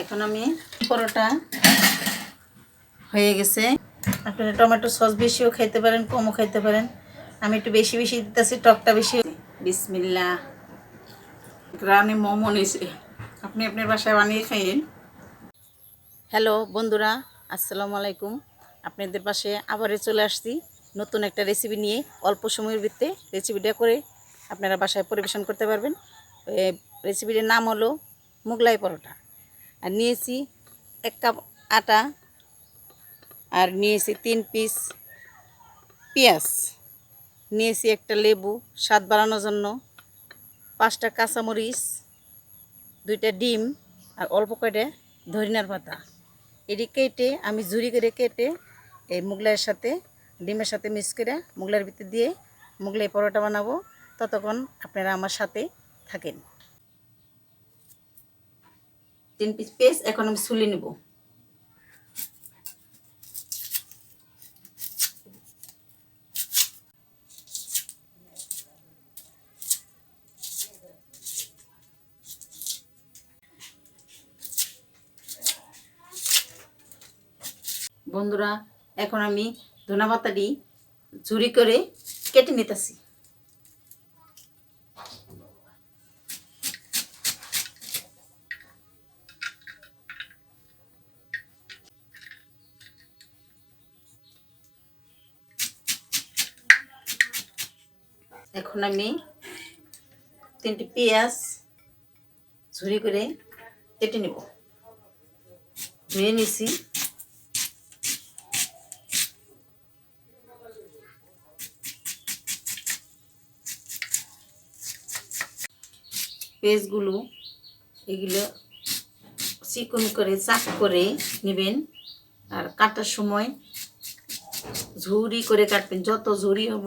এখন আমি পরোটা হয়ে গেছে। আপনারা টমেটো সস বেশিও খাইতে পারেন, কমও খাইতে পারেন। আমি একটু বেশি বেশি দিতেছি, টকটা বেশি। বিসমিল্লা গ্রামে মোমো নিয়েছে আপনি আপনার বাসায় বানিয়ে খাইয়েন। হ্যালো বন্ধুরা, আসসালামু আলাইকুম। আপনাদের পাশে আবারও চলে আসছি নতুন একটা রেসিপি নিয়ে। অল্প সময়ের ভিত্তে রেসিপিটা করে আপনারা বাসায় পরিবেশন করতে পারবেন। রেসিপিটির নাম হলো মুগলাই পরোটা। আর নিয়েছি এক কাপ আটা আর নিয়েছি তিন পিস পেঁয়াজ। নিয়েছি একটা লেবু, স্বাদ বাড়ানোর জন্য পাঁচটা কাঁচামরিচ, দুইটা ডিম আর অল্প কয়টা ধরিনার পাতা। এটি কেটে আমি ঝুরি করে কেটে এই মুগলাইয়ের সাথে, ডিমের সাথে মিক্স করে মুগলাইয়ের ভিতরে দিয়ে মুগলাই পরোটা বানাবো। ততক্ষণ আপনারা আমার সাথে থাকেন। তিন পিস পেস্ট এখন আমি সুলি নেব। বন্ধুরা, এখন আমি ধনা পাতাটি ঝুরি করে কেটে নিতেছি। এখন আমি তিনটি পেঁয়াজ ঝুরি করে কেটে নেব। ধুয়ে নিছি। পেস্টগুলো এগুলো চিকন করে, চাক করে নেবেন আর কাটার সময় ঝুরি করে কাটবেন। যত ঝুরি হব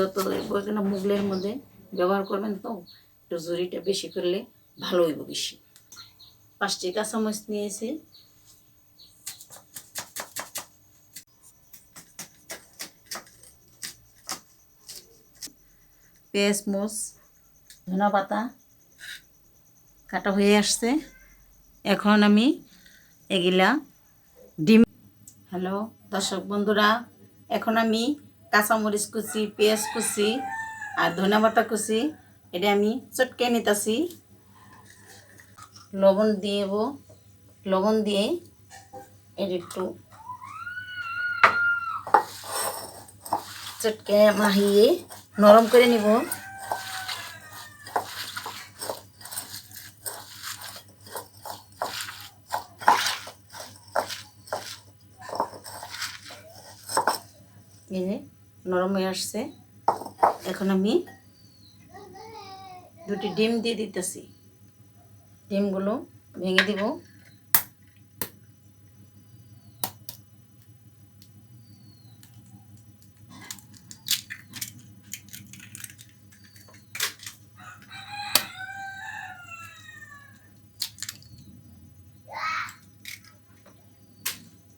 যত ওইখানে মুগলের মধ্যে ব্যবহার করবেন তো একটু ঝুরিটা বেশি করলে ভালো হইব বেশি। পাঁচটি কাঁচামচ নিয়েছি। পেঁয়াজ মুচ ধনা পাতা কাটা হয়ে আসছে। এখন আমি এগুলা ডিম হ্যালো, দর্শক বন্ধুরা, এখন আমি কাঁচামরিচ কুচি, পেঁয়াজ কুচি আর ধনা পাতা কুচি, এটা আমি চটকে নিতেছি। লবণ দিয়েব লবণ দিয়ে এর একটু চটকে মাহিয়ে নরম করে নিব এই যে নরম হয়ে আসছে এখন আমি দুটি ডিম দিয়ে দিতেছি। ডিমগুলো ভেঙে দিব।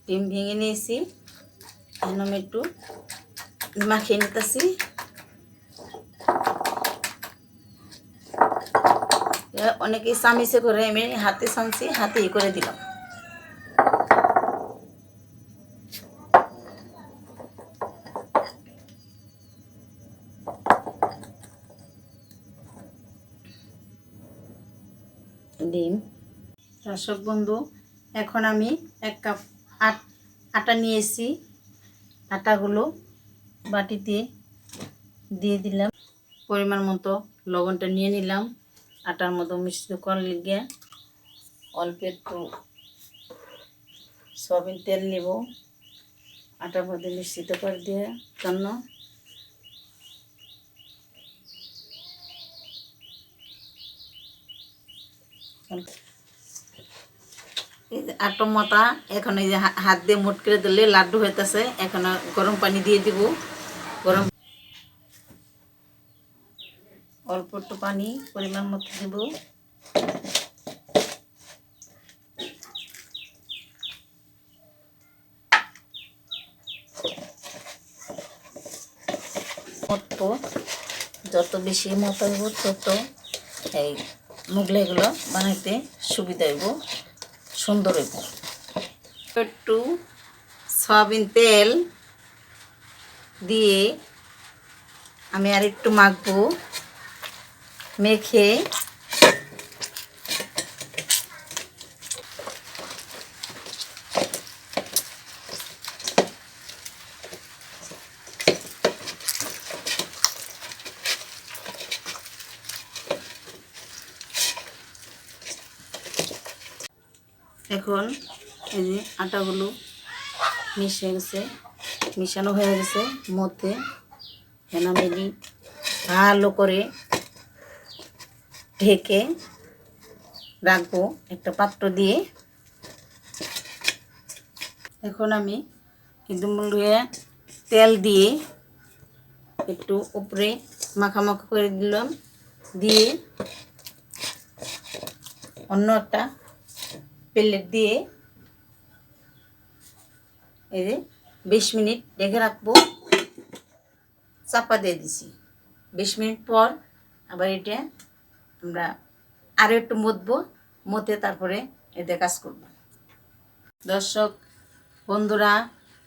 ডিম ভেঙে নিয়েছি। এখন আমি একটু মাখিয়ে নিতেছি। অনেকে চামিচে করে আমি হাতে চামচি হাতেই করে দিলাম। ডিম। দর্শক বন্ধু, এখন আমি এক কাপ আট, আটা নিয়েছি আটাগুলো বাটিতে দিয়ে দিলাম। পরিমাণ মতো লবণটা নিয়ে নিলাম। আটার মতো মিশ্রিত করলে গিয়ে অল্প একটু সয়াবিন তেল নেব। আটার মধ্যে মিশ্রিত করে দেওয়ার জন্য। আটো মতা এখন এই যে হাত দিয়ে মুট করে দিলে লাড্ডু হইতেছে। এখন গরম পানি দিয়ে দিব। গরম অল্প একটু পানি পরিমাণ মতো দিব। যত বেশি মতো হইব তত এই মুগলাইগুলো বানাইতে সুবিধা হইব, সুন্দর হইব। একটু সয়াবিন তেল দিয়ে আমি আর একটু মাখবো। মেখে এখন এই যে আটাগুলো মিশে গেছে মিশানো হয়ে গেছে মধ্যে। হেনামেলি ভালো করে ঢেকে রাখব একটা পাত্র দিয়ে। এখন আমি ইদুমুলিয়ে তেল দিয়ে একটু উপরে মাখামাখা করে দিলাম। দিয়ে অন্য একটা প্লেট দিয়ে এই যে বিশ মিনিট রেখে রাখব। চাপা দিয়ে দিছি। বিশ মিনিট পর আবার এটা আমরা আরও একটু মতবো, মতে তারপরে এতে কাজ করব। দর্শক, বন্ধুরা,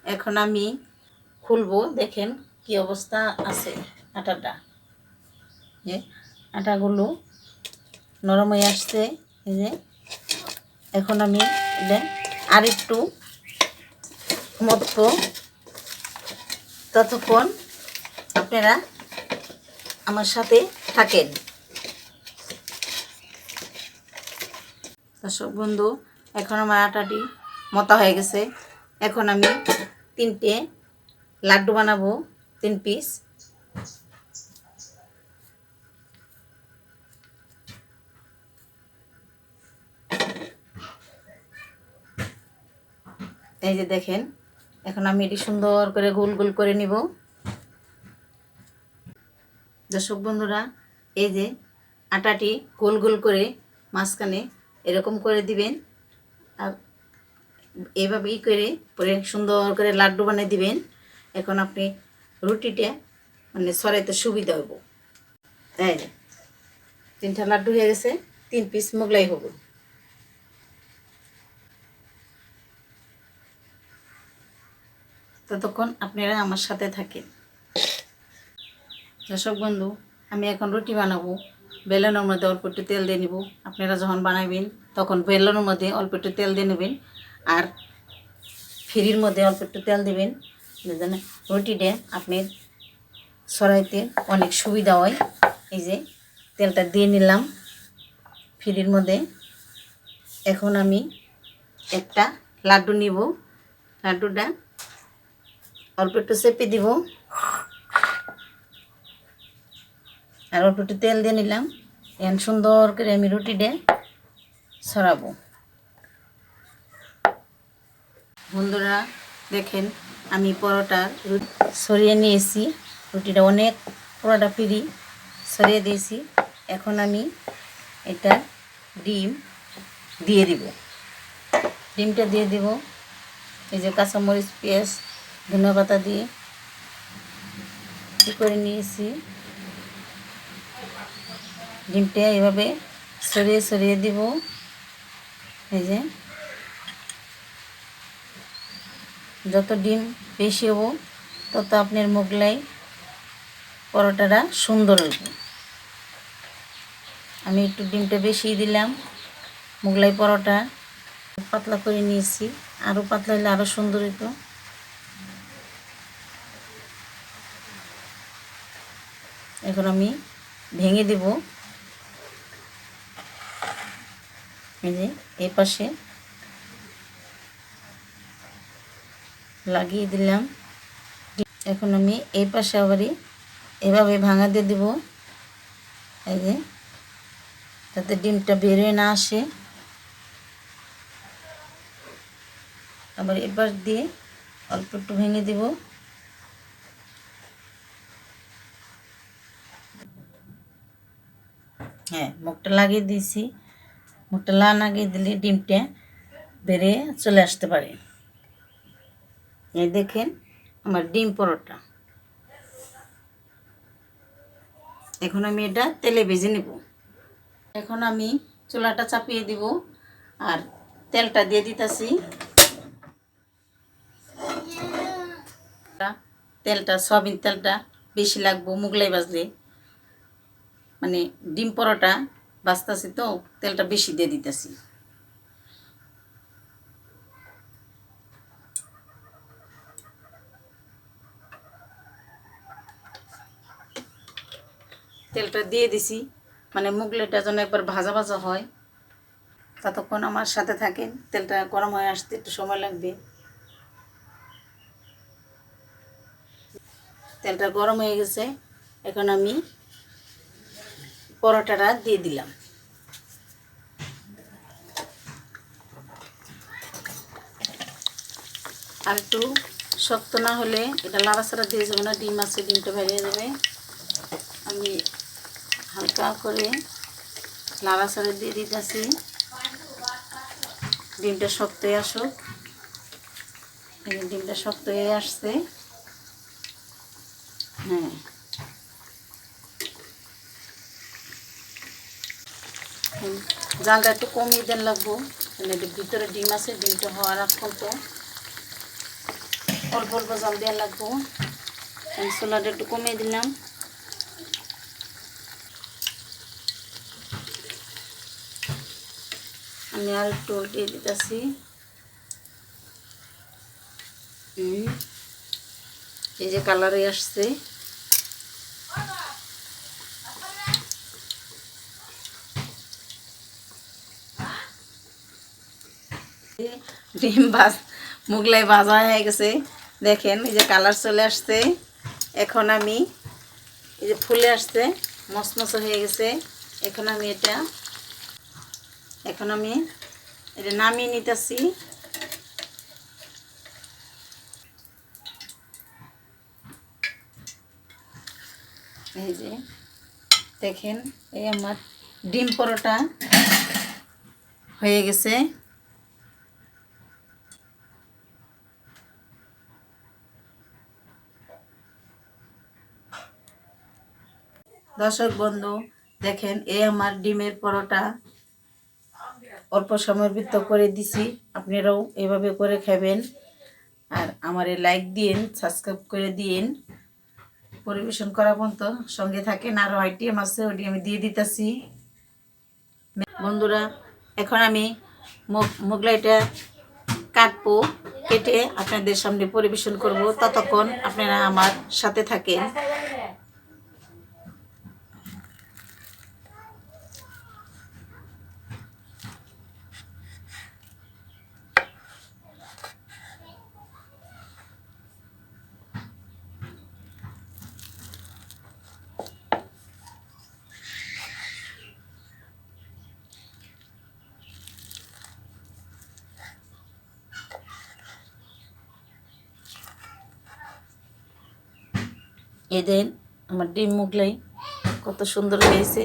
এখন আমি খুলবো, দেখেন কি অবস্থা আছে আটাটা। যে আটাগুলো নরম হয়ে আসছে, এই যে। এখন আমি এটা আর একটু মতো ততক্ষণ আপনারা আমার সাথে থাকেন। দর্শক, বন্ধু, এখন আমার আটাটি মতা হয়ে গেছে। এখন আমি তিনটে লাড্ডু বানাবো, তিন পিস এই যে দেখেন, এখন আমি এটি সুন্দর করে গোল গোল করে নিব। দর্শক, বন্ধুরা, এই যে আটাটি গোল গোল করে মাঝখানে এরকম করে দিবেন। আর এভাবে ই করে পরে সুন্দর করে লাড্ডু বানিয়ে দিবেন। এখন আপনি রুটিটা মানে সরাইতে সুবিধা হইব। এই তিনটা লাড্ডু হয়ে গেছে, তিন পিস মোগলাই হব। ততক্ষণ আপনারা আমার সাথে থাকেন। দর্শক বন্ধু, আমি এখন রুটি বানাবো। বেলনের মধ্যে অল্প একটু তেল দিয়ে নিব। আপনারা যখন বানাবেন তখন বেলনের মধ্যে অল্প একটু তেল দিয়ে নেবেন। আর ফিরির মধ্যে অল্প একটু তেল দেবেন। যেন রুটিটা আপনি সরাইতে অনেক সুবিধা হয়। এই যে তেলটা দিয়ে নিলাম ফিরির মধ্যে। এখন আমি একটা লাড্ডু নিব। লাড্ডুটা অল্প একটু চেপে দিব। আর অল্প একটু তেল দিয়ে নিলাম। এখন সুন্দর করে আমি রুটিটা ছড়াবো। বন্ধুরা, দেখেন আমি পরোটা রুটি সরিয়ে নিয়েছি। রুটিটা অনেক পরোটা ফিরি সরিয়ে দিয়েছি। এখন আমি এটা ডিম দিয়ে দিব। ডিমটা দিয়ে দিব। এই যে কাঁচামরিচ, পেঁয়াজ ধনে পাতা দিয়ে। কী করে নিয়েছি? ডিমটা এভাবে সরিয়ে সরিয়ে দিব। এই যে। যত ডিম বেশি হব, তত আপনার মোগলাই পরোটাটা সুন্দর হইব। আমি একটু ডিমটা বেশি দিলাম, মোগলাই পরোটা পাতলা করে নিয়েছি। আরও পাতলা হলে আরও সুন্দর হইতো। এখন আমি ভেঙে দেব। এই যে এই পাশে লাগিয়ে দিলাম। এখন আমি এই পাশে আবারই এভাবে ভাঙা দিয়ে দেব। এই যে, যাতে ডিমটা বেরোয় না আসে। আবার এবার দিয়ে অল্প একটু ভেঙে দেব। হ্যাঁ মুখটা লাগিয়ে দিয়েছি। মুখটা না লাগিয়ে দিলে ডিমটা বেড়ে চলে আসতে পারে। এই দেখেন আমার ডিম পরোটা। এখন আমি এটা তেলে ভেজে নেব। এখন আমি চুলাটা চাপিয়ে দিব আর তেলটা দিয়ে দিতেছি। তেলটা, সয়াবিন তেলটা বেশি লাগবো, মুগলাই বাজলে মানে ডিম পরোটা বাজতাছি তো, তেলটা বেশি দিয়ে দিতেছি। তেলটা দিয়ে দিছি মানে মুগলাইটা যেন একবার ভাজা ভাজা হয়। ততক্ষণ আমার সাথে থাকেন, তেলটা গরম হয়ে আসতে একটু সময় লাগবে। তেলটা গরম হয়ে গেছে, এখন আমি পরোটাটা দিয়ে দিলাম। আর একটু শক্ত না হলে এটা লাড়াছাড়া দিয়ে যাব না, ডিম আছে, ডিমটা ভেঙে যাবে। আমি হালকা করে লাড়াছাড়া দিয়ে দিতেছি। ডিমটা শক্ত হয়ে আসুক। ডিমটা শক্ত হয়ে আসছে। হ্যাঁ। হুম, জালটা একটু কমিয়ে দেন লাগবো। ভিতরে ডিম আছে ডিমটা হওয়ার আগ পর্যন্ত অল্প অল্প জল দেওয়া লাগবো। সোলাটা একটু কমিয়ে দিলাম। আমি আর একটু উল্টিয়ে দিতেছি। এই যে কালারে আসছে। ডিম ভাজ মুগলাই ভাজা হয়ে গেছে। দেখেন, এই যে কালার চলে আসছে। এখন আমি এই যে ফুলে আসছে মসমস হয়ে গেছে। এখন আমি এটা এখন আমি এটা নামিয়ে নিতেছি। এই যে, দেখেন, এই আমার ডিম পরোটা হয়ে গেছে। দর্শক বন্ধু, দেখেন এই আমার ডিমের পরোটা। অল্প সময়ের ভিতর করে দিছি, আপনারাও এভাবে করে খাবেন। আর আমারে লাইক দিন সাবস্ক্রাইব করে দিন পরিবেশন করা পর্যন্ত সঙ্গে থাকেন আরও আইটেম আছে ওটি আমি দিয়ে দিতেছি। বন্ধুরা, এখন আমি মুগ- মোগলাইটা কাটবো, কেটে আপনাদের সামনে পরিবেশন করব। ততক্ষণ আপনারা আমার সাথে থাকেন। এদের আমার ডিম মুগলাই কত সুন্দর হয়েছে।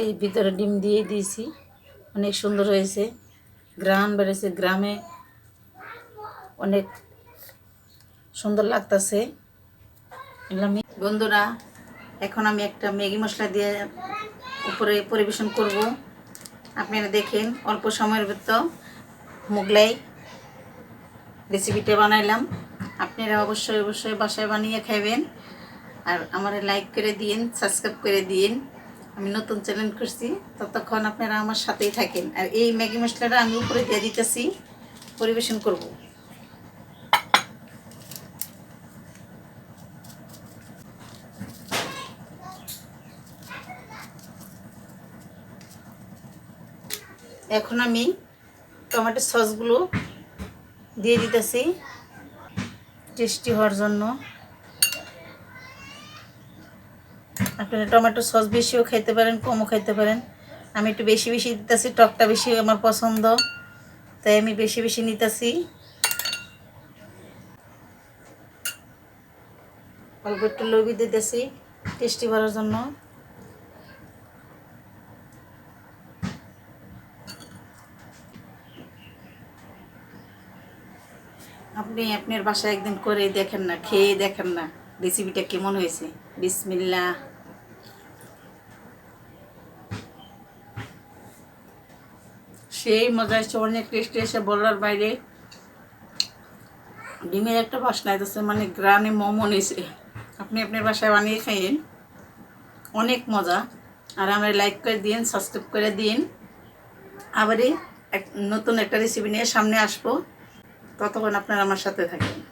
এই ভিতরে ডিম দিয়ে দিয়েছি, অনেক সুন্দর হয়েছে। গ্রাম বেড়েছে, গ্রামে অনেক সুন্দর লাগতেছে। বন্ধুরা, এখন আমি একটা ম্যাগি মশলা দিয়ে উপরে পরিবেশন করব। আপনারা দেখেন, অল্প সময়ের ভিতর মুগলাই রেসিপিটা বানাইলাম। আপনারা অবশ্যই অবশ্যই বাসায় বানিয়ে খাবেন আর আমার লাইক করে দিন সাবস্ক্রাইব করে দিন আমি নতুন চ্যানেল করছি ততক্ষণ আপনারা আমার সাথেই থাকেন। আর এই ম্যাগি মশলাটা আমি উপরে দিয়ে দিতেছি, পরিবেশন করব। এখন আমি টমেটো সসগুলো দিয়ে দিতেছি। টেস্টি হওয়ার জন্য। আপনারা টমেটো সস বেশিও খাইতে পারেন, কমও খাইতে পারেন। আমি একটু বেশি বেশি দিতেছি, টকটা বেশি আমার পছন্দ। তাই আমি বেশি বেশি নিতেছি। অল্প একটু লবি দিতেছি, টেস্টি করার জন্য। আপনি আপনার বাসায় একদিন করে দেখেন না, খেয়ে দেখেন না। রেসিপিটা কেমন হয়েছে? বিসমিল্লা সেই মজা এসছে অনেক টেস্টি এসে বলার বাইরে ডিমের একটা বাসনা আছে মানে গ্রানে মোমো নিছে। আপনি আপনার বাসায় বানিয়ে খাইয়েন, অনেক মজা। আর আমরা লাইক করে দিন সাবস্ক্রাইব করে দিন। আবারই এক নতুন একটা রেসিপি নিয়ে সামনে আসব। ততক্ষণ আপনারা আমার সাথে থাকেন।